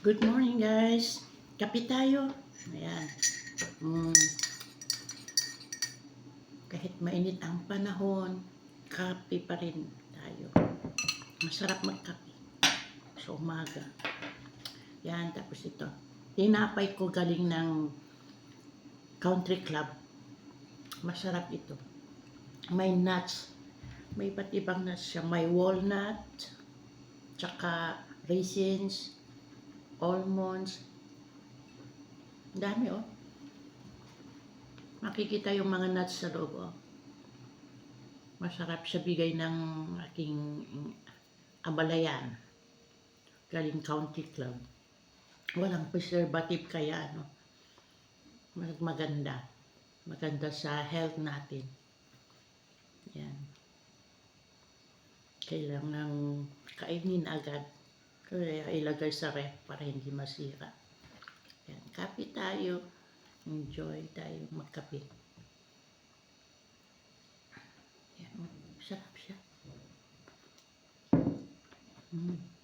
Good morning guys. Kape tayo. Ayan. Mm. Kahit mainit ang panahon, kape pa rin tayo. Masarap magkape sa umaga. Yan, tapos ito. Tinapay ko galing ng country club. Masarap ito. May nuts. May iba't ibang nuts siya. May walnut, tsaka raisins, almonds. Dami oh. Makikita yung mga nuts sa loob oh. Masarap siya bigay ng aking abalayan. Galing County Club. Walang preservative kaya. Mag- Maganda. Maganda sa health natin. Yan. Kailangan kainin agad. Kaya ilagay sa ref para hindi masira. Yan. Kape tayo. Enjoy tayo magkape. Yan. Sarap siya. Mm.